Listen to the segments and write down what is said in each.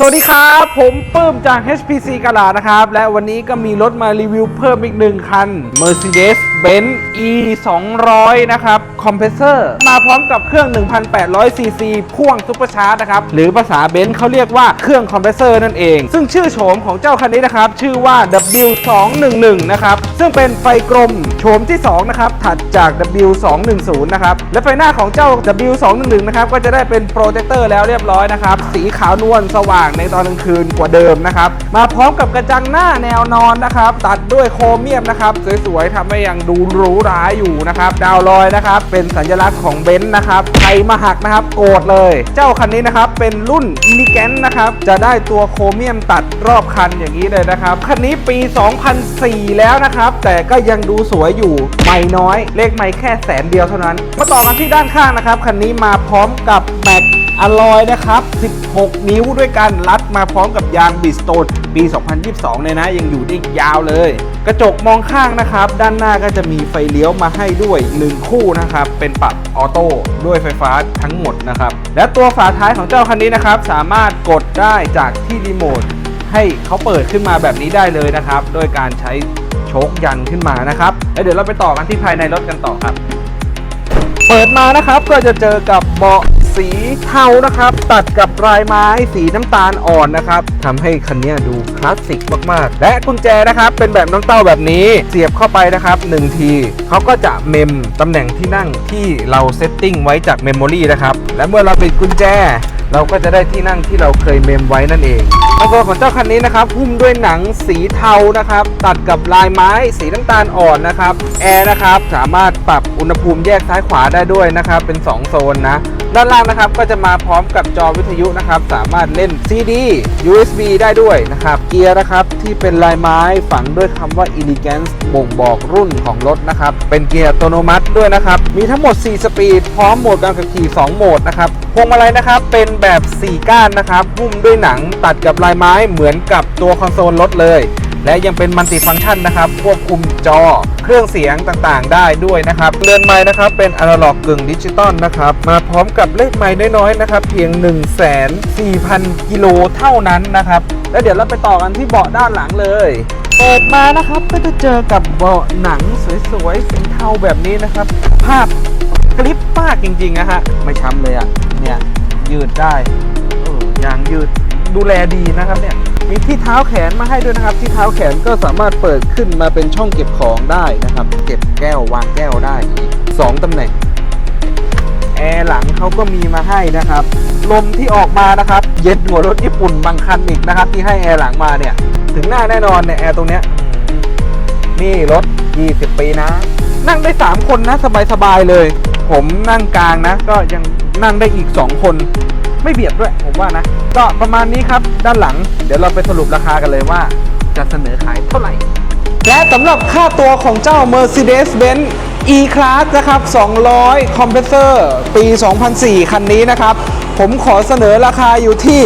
สวัสดีครับ ผมปื้มจาก HPC กาลานะครับ และวันนี้ก็มีรถมารีวิวเพิ่มอีกหนึ่งคัน Mercedes-Benz E 200นะครับ คอมเพรสเซอร์ มาพร้อมกับเครื่อง 1,800 ซีซี พ่วงซุปเปอร์ชาร์จนะครับ หรือภาษาเบนซ์เขาเรียกว่าเครื่องคอมเพรสเซอร์นั่นเอง ซึ่งชื่อโฉมของเจ้าคันนี้นะครับ ชื่อว่า W211 นะครับ ซึ่งเป็นไฟกลมโฉมที่ 2 นะครับ ถัดจาก W210 นะครับ และไฟหน้าของเจ้า W211 นะครับ ก็จะได้เป็นโปรเจคเตอร์แล้วเรียบร้อยนะครับ สีขาวนวลสว่างในตอนกลางคืนกว่าเดิมนะครับ มาพร้อมกับกระจังหน้าแนวนอนนะครับ ตัดด้วยโครเมียมนะครับ สวยๆทำให้ยังดูหรูหราอยู่นะครับ ดาวลอยนะครับ เป็นสัญลักษณ์ของเบนซ์นะครับ ใครมาหักนะครับโกรธเลย เจ้าคันนี้นะครับเป็นรุ่นอิลิแกนนะครับ จะได้ตัวโครเมียมตัดรอบคันอย่างนี้เลยนะครับ คันนี้ปี 2004 แล้วนะครับ แต่ก็ยังดูสวยอยู่ ไม่น้อย เลขไม่แค่แสนเดียวเท่านั้น มาต่อกันที่ด้านข้างนะครับ คันนี้มาพร้อมกับแม็ก อลอยนะครับ 16 นิ้วด้วยกันรัดมาพร้อมกับยางบิสโตนปี 2022 เลยนะ ยังอยู่ได้ยาวเลย กระจกมองข้างนะครับ ด้านหน้าก็จะมีไฟเลี้ยวมาให้ด้วย 1 คู่นะครับ เป็นปรับออโต้ด้วยไฟฟ้าทั้งหมดนะครับ และตัวฝาท้ายของเจ้าคันนี้นะครับ สามารถกดได้จากที่รีโมทให้เขาเปิดขึ้นมาแบบนี้ได้เลยนะครับ โดยการใช้โชคยันขึ้นมานะครับแล้วเดี๋ยวเราไปต่อกันที่ภายในรถกันต่อครับ เปิดมานะครับก็จะเจอกับเบาะ สีเทานะครับ ตัดกับลายไม้สีน้ำตาลอ่อนนะครับทำให้คันนี้ดูคลาสสิกมากๆ และกุญแจนะครับ เป็นแบบน้ำเต้าแบบนี้เสียบเข้าไปนะครับ1ทีเขาก็จะเมมตำแหน่งที่นั่งที่เราเซตติ้งไว้จากเมมโมรีนะครับและเมื่อเราปิดกุญแจเราก็จะได้ที่นั่งที่เราเคยเมมไว้นั่นเองตัวของเจ้าคันนี้นะครับหุ้มด้วยหนังสีเทานะครับ ตัดกับลายไม้สีน้ำตาลอ่อนนะครับแอร์นะครับสามารถปรับอุณหภูมิแยกซ้ายขวาได้ด้วยนะครับ เป็น 2 โซนนะ ด้านล่างนะครับก็จะมาพร้อมกับจอวิทยุนะครับ สามารถเล่น CD USB ได้ด้วยนะครับ เกียร์นะครับที่เป็นลายไม้ฝังด้วยคำว่า Elegance บ่งบอกรุ่นของรถนะครับ เป็นเกียร์อัตโนมัติด้วยนะครับ มีทั้งหมด 4 สปีด พร้อมโหมดการขับขี่ 2 โหมดนะครับ พวงมาลัยนะครับเป็นแบบ 4 ก้านนะครับหุ้มด้วยหนังตัดกับลายไม้เหมือนกับตัวคอนโซลรถเลย และยังเป็นมัลติฟังก์ชันนะครับควบคุมจอเครื่องเสียงต่างๆ ได้ด้วยนะครับเรือนไม้นะครับเป็นอนาล็อกกึ่งดิจิตอลนะครับมาพร้อมกับเลขไม้น้อยๆนะครับเพียง 1 4 0 0 0กิโลเท่านั้นนะครับแล้วเดี๋ยวเราไปต่อกันที่เบาะด้านหลังเลยเปิดมานะครับก็จะเจอกับเบาะหนังสวยๆสีเทาแบบนี้นะครับ ภาพกริปมากจริงๆนะฮะไม่ช้ำเลยอะ่ะเนี่ยยืดได้เออยางยืด ดูแลดีนะครับเนี่ยมีที่เท้าแขนมาให้ด้วยนะครับ ที่เท้าแขนก็สามารถเปิดขึ้นมาเป็นช่องเก็บของได้นะครับ เก็บแก้ววางแก้วได้อีกสองตำแหน่งแอร์หลังเขาก็มีมาให้นะครับ ลมที่ออกมานะครับ เย็นหัวรถญี่ปุ่นบางคันอีกนะครับ ที่ให้แอร์หลังมาเนี่ย ถึงหน้าแน่นอนเนี่ยแอร์ตรงเนี้ยนี่รถ 20 ปีนะ นั่งได้ 3 คนนะ สบายๆเลย ผมนั่งกลางนะ ก็ยังนั่งได้อีก 2 คน ไม่เบียดด้วยผมว่านะ ก็ประมาณนี้ครับด้านหลัง เดี๋ยวเราไปสรุปราคากันเลยว่า จะเสนอขายเท่าไหร่ และสำหรับค่าตัวของเจ้า Mercedes-Benz E-Class นะครับ 200 Compressor ปี 2004 คันนี้นะครับ ผมขอเสนอราคาอยู่ที่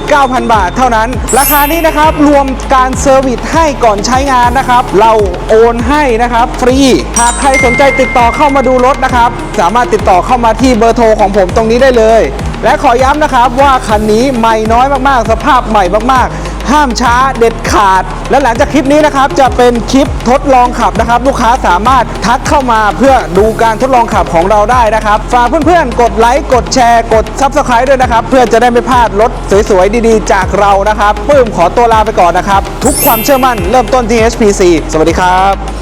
259,000 บาทเท่านั้น ราคานี้นะครับ รวมการเซอร์วิสให้ก่อนใช้งานนะครับ เราโอนให้นะครับ ฟรี หากใครสนใจติดต่อเข้ามาดูรถนะครับ สามารถติดต่อเข้ามาที่เบอร์โทรของผมตรงนี้ได้เลย และขอย้ำนะครับว่าคันนี้ใหม่น้อยมากๆ สภาพใหม่มากๆ ห้ามช้าเด็ดขาด และหลังจากคลิปนี้นะครับจะเป็นคลิปทดลองขับนะครับ ลูกค้าสามารถทักเข้ามาเพื่อดูการทดลองขับของเราได้นะครับ ฝากเพื่อนๆ กดไลค์กดแชร์กด Subscribe ด้วยนะครับ เพื่อจะได้ไม่พลาดรถสวยๆ ดีๆ จากเรานะครับปื้มขอตัวลาไปก่อนนะครับ ทุกความเชื่อมั่นเริ่มต้นที่ HPC สวัสดีครับ